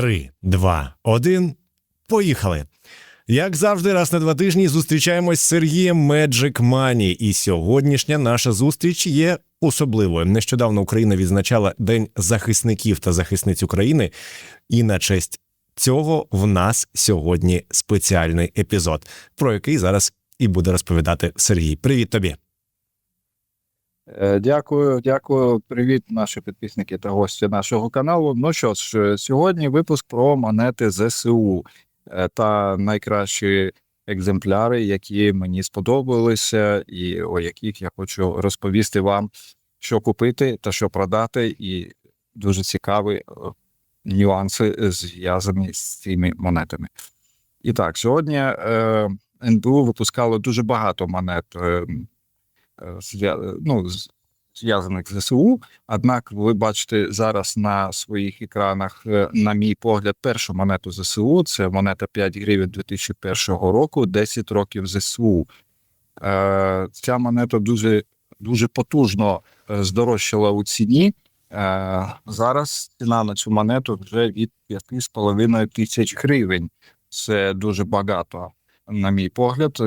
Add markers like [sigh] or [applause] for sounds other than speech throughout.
Три, два, один. Поїхали. Як завжди, раз на два тижні зустрічаємось з Сергієм Magic Money. І сьогоднішня наша зустріч є особливою. Нещодавно Україна відзначала День захисників та захисниць України, і на честь цього в нас сьогодні спеціальний епізод, про який зараз і буде розповідати Сергій. Привіт тобі. Е, Дякую, дякую. Привіт, наші підписники та гості нашого каналу. Ну що ж, е, сьогодні випуск про монети ЗСУ е, та найкращі екземпляри, які мені сподобалися, і о яких я хочу розповісти вам, що купити та що продати, і дуже цікаві нюанси зв'язані з цими монетами. І так, сьогодні е, НБУ випускало дуже багато монет. Ну, зв'язаних з ЗСУ. Однак ви бачите зараз на своїх екранах, е, на мій погляд, першу монету ЗСУ. Це монета 5 гривень 2001 року, 10 років ЗСУ. Е, Ця монета дуже, дуже потужно е, здорожчала у ціні. Зараз ціна на цю монету вже від 5,5 тисяч гривень. Це дуже багато, на мій погляд.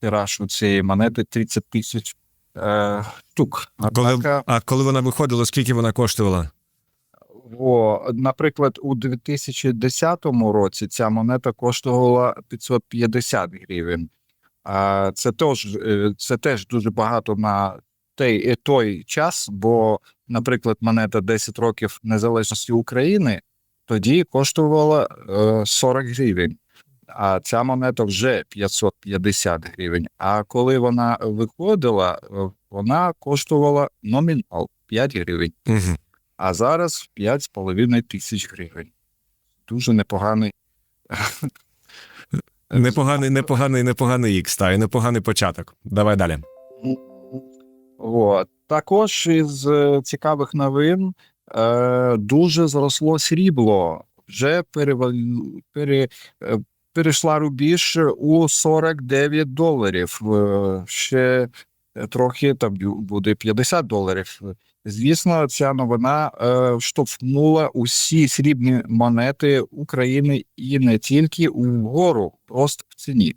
Тираж у цієї монети 30 тисяч е, штук. А коли, а коли вона виходила, скільки вона коштувала? о, наприклад, у 2010 році ця монета коштувала 550 гривень. А це теж, е, це теж дуже багато на той, е, той час, бо, наприклад, монета 10 років незалежності України тоді коштувала е, 40 гривень. А ця монета вже 550 гривень. А коли вона виходила, е, вона коштувала номінал 5 гривень Угу. а зараз 5,5 тисяч гривень. Дуже непоганий. [laughs] Непоганий, непоганий, непоганий ікс, та і непоганий початок. Давай далі. От. Також із е, цікавих новин е, дуже зросло срібло. Вже перевал- пере, е, перейшла рубіж у 49 доларів. Е, ще трохи там буде 50 доларів. Звісно, ця новина е, штовхнула усі срібні монети України і не тільки угору, просто в ціні.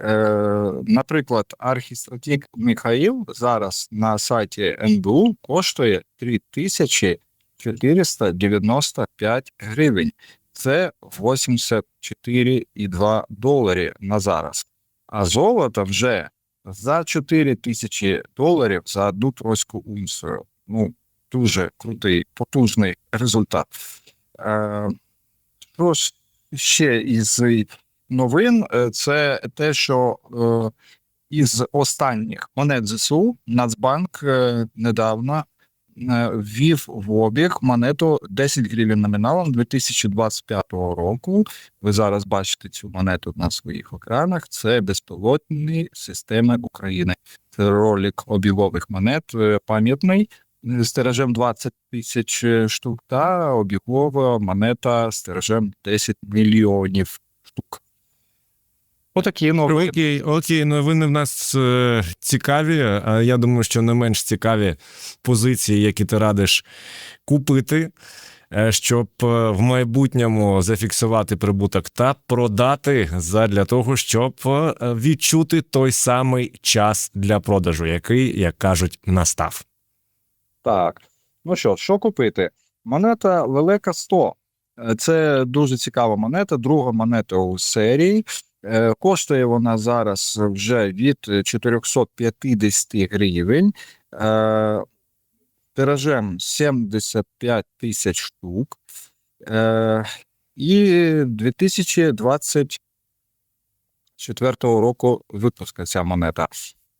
Е, наприклад, архістратік Михаїл зараз на сайті НБУ коштує 3495 гривень. Це 84,2 доларі на зараз. А золото вже за 4 тисячі доларів за одну тройську унцію. Ну, дуже крутий, потужний результат. Е, що ж ще із новин, е, це те, що е, із останніх монет ЗСУ Нацбанк недавно ввів в обіг монету 10 гривень номіналом 2025 року. Ви зараз бачите цю монету на своїх екранах. Це безпілотні системи України. Це ролик обігових монет е, пам'ятний е, з тиражем 20 тисяч е, штук та обігова монета з тиражем 10 мільйонів штук. Отакі новини. Окей, окей, новини в нас е, цікаві. А я думаю, що не менш цікаві позиції, які ти радиш купити, е, щоб е, в майбутньому зафіксувати прибуток та продати задля того, щоб е, відчути той самий час для продажу, який, як кажуть, настав. Так. Ну що, що купити? Монета Лелека 100. Е, Це дуже цікава монета, друга монета у серії. Е, Коштує вона зараз вже від 450 гривень. Е, Тиражем 75 тисяч штук. Е, І 2024 року випуска ця монета.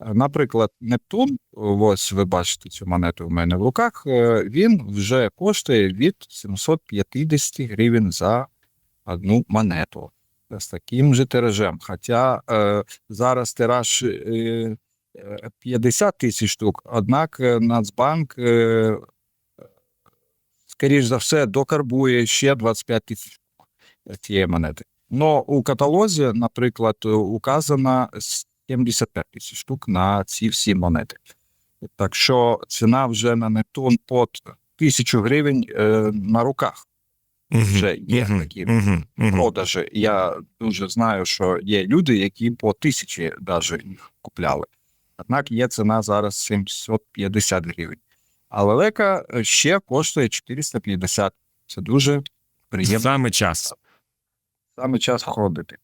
Наприклад, Нептун, ось ви бачите цю монету в мене в руках, він вже коштує від 750 гривень за одну монету з таким же тиражем. Хоча е, зараз тираж е, е, 50 тисяч штук, однак е, Нацбанк, е, скоріш за все, докарбує ще 25 тисяч цієї монети. Но у каталозі, наприклад, указано 75 тисяч штук на ці всі монети. Так що ціна вже на Нептун под тисячу гривень е, на руках. Вже є такі продажі. Я дуже знаю, що є люди, які по тисячі навіть їх купляли. Однак є ціна зараз 750 гривень. А лелека ще коштує 450. Це дуже приємно. Саме час. Саме час ходити.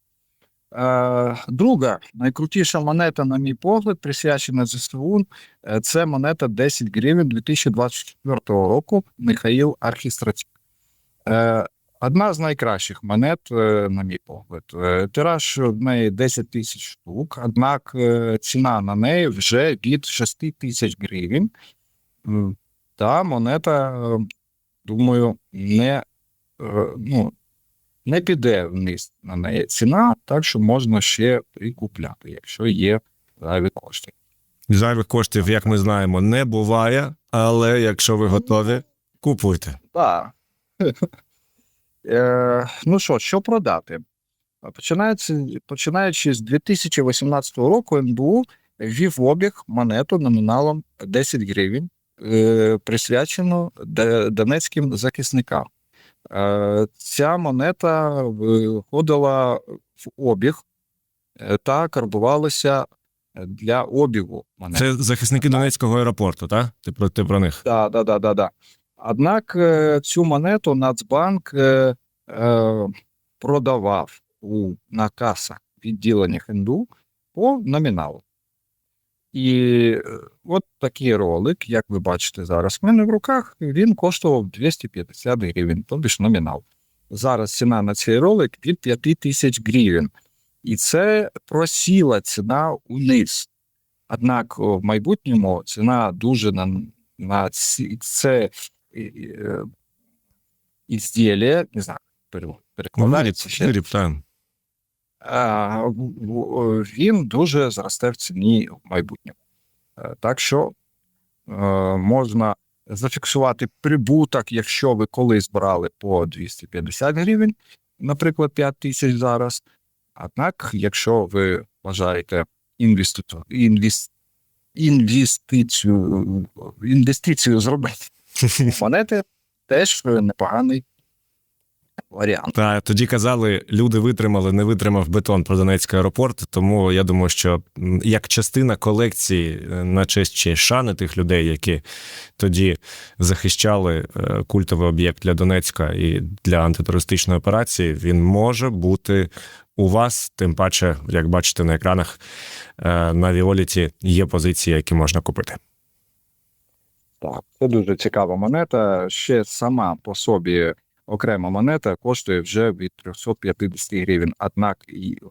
Е, друга найкрутіша монета, на мій погляд, присвячена ЗСУ. е, Це монета 10 гривень 2024 року Михаїл Архістратік. Е, одна з найкращих монет, е, на мій погляд. Е, тираж в неї 10 тисяч штук, однак е, ціна на неї вже від 6 тисяч гривень. Та монета, е, думаю, не, е, ну, не піде вниз на неї ціна, так що можна ще прикупляти, якщо є зайві кошти. Зайвих коштів, як ми знаємо, не буває, але якщо ви готові, купуйте. Так. [laughs] Е, ну що, що продати? Починається, починаючи з 2018 року, НБУ ввів в обіг монету номіналом 10 гривень, е, присвячену донецьким захисникам. Е, ця монета входила в обіг е, та карбувалася для обігу монет. Це захисники Донецького аеропорту, так? Ти про ти про них. Да, да, да, да, да. Однак е, цю монету Нацбанк е, е, продавав у на касах відділеннях по номіналу. І от такий ролик, як ви бачите зараз в мене в руках, він коштував 250 гривень, тобто ж номінал. Зараз ціна на цей ролик від 5 тисяч гривень. І це просіла ціна униз. Однак в майбутньому ціна дуже на, на ці, це е, е, не знаю, пере- перекладається ще, Виріб, так. він дуже зросте в ціні в майбутньому. Е, Так що можна зафіксувати прибуток, якщо ви колись брали по 250 гривень, наприклад, 5 тисяч зараз. Однак, якщо ви бажаєте інвестицію, інвес, інвестицію, інвестицію зробити монети, теж непоганий варіант. Та тоді казали, люди витримали, не витримав бетон про Донецький аеропорт. Тому я думаю, що як частина колекції е, на честь чи шани тих людей, які тоді захищали е, культовий об'єкт для Донецька і для антитерористичної операції, він може бути у вас. Тим паче, як бачите на екранах, е, на Віоліті є позиції, які можна купити. Так, це дуже цікава монета. Ще сама по собі окрема монета коштує вже від 350 гривень. Однак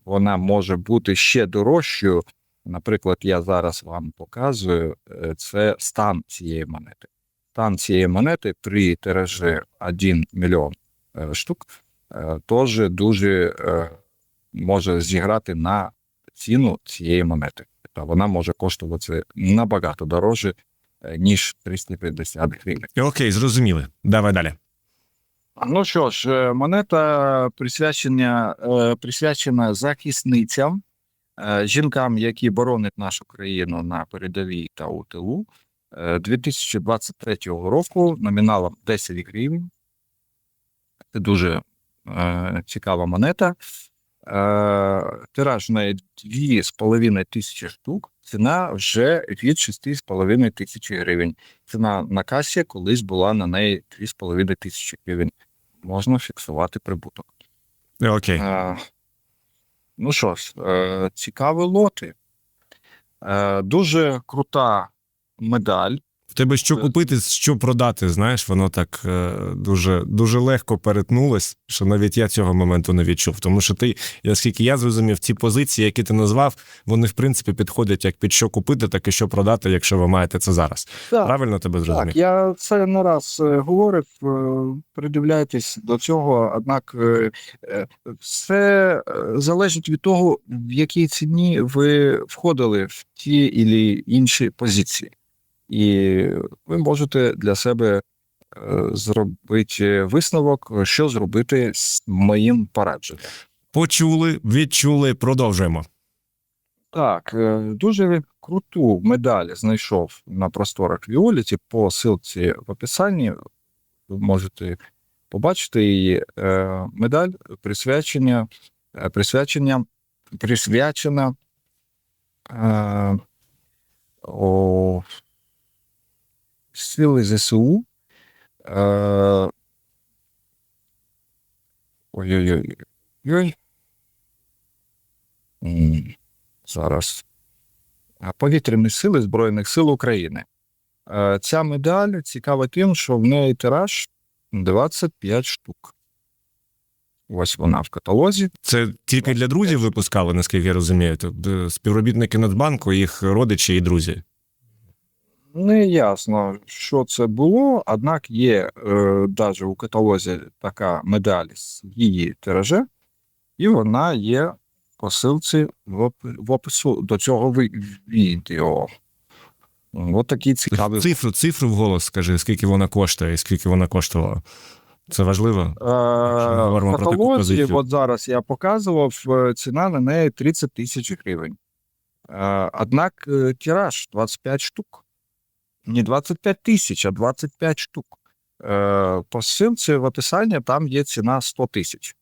вона може бути ще дорожчою. Наприклад, я зараз вам показую е, це стан цієї монети. Стан цієї монети при тиражі 1 мільйон е, штук е, теж дуже може зіграти на ціну цієї монети. Та вона може коштувати набагато дорожче, ніж 350 гривень. Окей, зрозуміли. Давай далі. Ну що ж, е, монета присвячена, е, присвячена захисницям, е, жінкам, які боронять нашу країну на передовій та у тилу. Е, 2023 року номіналом 10 гривень. Це дуже е, цікава монета. Е, тираж на 2,5 тисячі штук. Ціна вже від 6,5 тисячі гривень. Ціна на касі колись була на неї 2,5 тисячі гривень. Можна фіксувати прибуток. Окей. Okay. ну що ж, е, цікаві лоти. Е, дуже крута медаль. Тебе що купити, що продати, знаєш, воно так е, дуже, дуже легко перетнулось, що навіть я цього моменту не відчув. Тому що ти, наскільки я зрозумів, ці позиції, які ти назвав, вони в принципі підходять як під що купити, так і що продати, якщо ви маєте це зараз. Так, Правильно тебе зрозумів? так, я це не раз е, говорив. е, Придивляйтесь до цього, однак все залежить від того, в якій ціні ви входили в ті і інші позиції. І ви можете для себе е, зробити висновок, що зробити з моїм порадженням. Почули, відчули, продовжуємо. Так, е, дуже круту медаль знайшов на просторах Віоліті по ссылці в описанні. Ви можете побачите її е, медаль присвячення, присвячення, присвячена е, о, сили ЗСУ. Е, Ой-ой-ой. Ой. Зараз. Повітряні сили Збройних сил України. Е, Ця медаль цікава тим, що в неї тираж 25 штук. Ось вона в каталозі. Це тільки для друзів випускали, наскільки я розумію. Тобто співробітники Нацбанку, їх родичі і друзі. Не ясно, що це було, однак є е, навіть у каталозі така медаль з її тиража, і вона є посилці в, опису до цього відео. Ось такий цікавий. Цифру, цифру вголос скажи, скільки вона коштує і скільки вона коштувала. Це важливо? Е, В каталозі, от зараз я показував, е, ціна на неї 30 тисяч гривень. Е, Однак е, тираж 25 штук. Не 25 тисяч, а 25 штук. Е, По ссылці в описанні там є ціна 100 тисяч.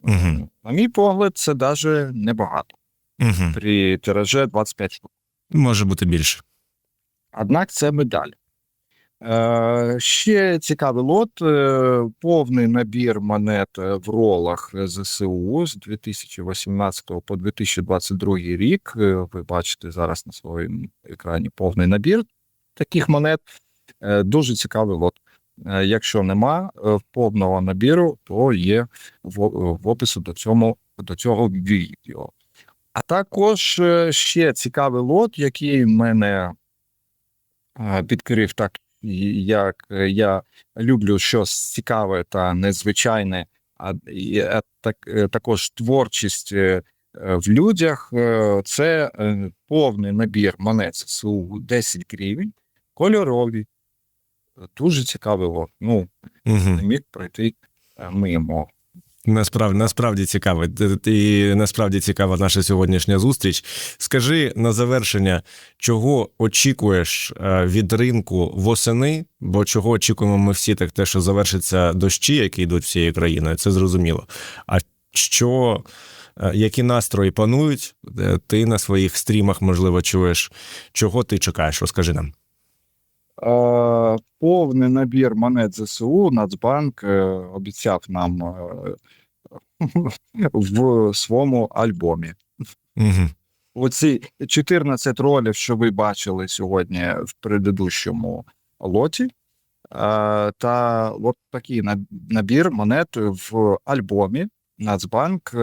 Угу. На мій погляд, це навіть небагато Угу. при тиражі 25 штук. Може бути більше. Однак це медаль. Е, ще цікавий лот, е, повний набір монет е, в ролах ЗСУ з 2018 по 2022 рік. Е, Ви бачите зараз на своєму екрані повний набір таких монет. Е, дуже цікавий лот. Е, якщо нема е, повного набіру, то є в, опису до, цьому, до цього відео. А також ще цікавий лот, який мене підкрив так, як я люблю щось цікаве та незвичайне, а так, також творчість в людях. Це повний набір монет СУ 10 гривень, кольорові. Дуже цікавий. Ну, Угу. не міг пройти е, мимо. Насправді, насправді цікаво. І насправді цікава наша сьогоднішня зустріч. Скажи на завершення, чого очікуєш е, від ринку восени, бо чого очікуємо ми всі, так те, що завершиться дощі, які йдуть всією країною, це зрозуміло. А що, е, які настрої панують? Ти на своїх стрімах, можливо, чуєш, чого ти чекаєш? Розкажи нам. Повний набір монет ЗСУ Нацбанк е, обіцяв нам е, [laughs] в своєму альбомі. Угу. Оці 14 ролів, що ви бачили сьогодні в предыдущому лоті, е, та от такий набір монет в альбомі Нацбанк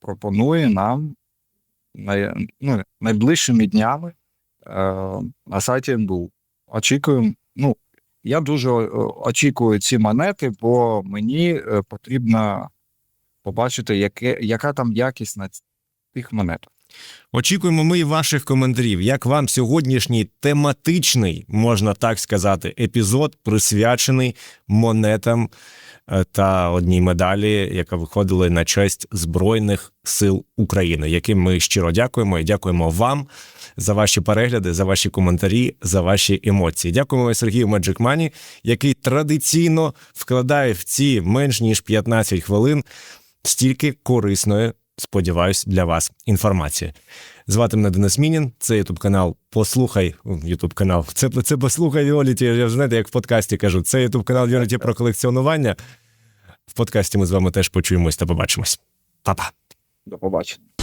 пропонує нам най, ну, найближчими днями на сайті НБУ. Очікуємо. Ну, я дуже е, очікую ці монети, бо мені е, потрібно побачити, яке, яка там якість на тих монетах. Очікуємо ми ваших коментарів. Як вам сьогоднішній тематичний, можна так сказати, епізод присвячений монетам е, та одній медалі, яка виходила на честь Збройних сил України, яким ми щиро дякуємо і дякуємо вам за ваші перегляди, за ваші коментарі, за ваші емоції. Дякуємо Сергію Money, який традиційно вкладає в ці менш ніж 15 хвилин стільки корисної, сподіваюсь, для вас інформації. Звати мене Денис Мінін. Це Ютуб канал Послухай. Ютуб канал. Це, це послухай Віоліті. Я вже знаєте, як в подкасті кажу. Це Ютуб канал Віоліті про колекціонування. В подкасті ми з вами теж почуємось та побачимось. Па-па. До побачення.